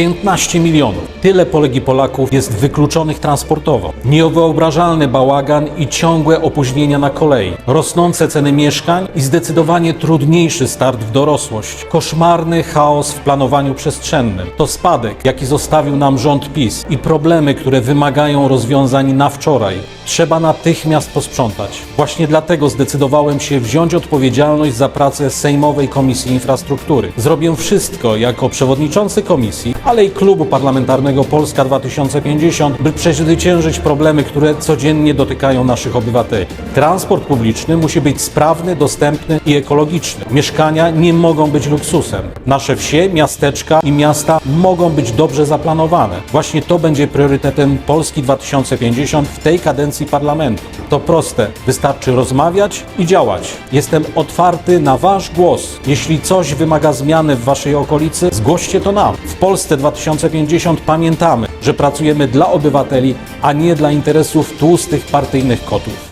15 milionów. Tyle Polek i Polaków jest wykluczonych transportowo. Niewyobrażalny bałagan i ciągłe opóźnienia na kolei. Rosnące ceny mieszkań i zdecydowanie trudniejszy start w dorosłość. Koszmarny chaos w planowaniu przestrzennym. To spadek, jaki zostawił nam rząd PiS i problemy, które wymagają rozwiązań na wczoraj. Trzeba natychmiast posprzątać. Właśnie dlatego zdecydowałem się wziąć odpowiedzialność za pracę Sejmowej Komisji Infrastruktury. Zrobię wszystko jako przewodniczący komisji, ale i klubu parlamentarnego Polska 2050, by przezwyciężyć problemy, które codziennie dotykają naszych obywateli. Transport publiczny musi być sprawny, dostępny i ekologiczny. Mieszkania nie mogą być luksusem. Nasze wsie, miasteczka i miasta mogą być dobrze zaplanowane. Właśnie to będzie priorytetem Polski 2050 w tej kadencji parlamentu. To proste, wystarczy rozmawiać i działać. Jestem otwarty na Wasz głos. Jeśli coś wymaga zmiany w Waszej okolicy, zgłoście to nam. W Polsce 2050 pamiętamy, że pracujemy dla obywateli, a nie dla interesów tłustych partyjnych kotów.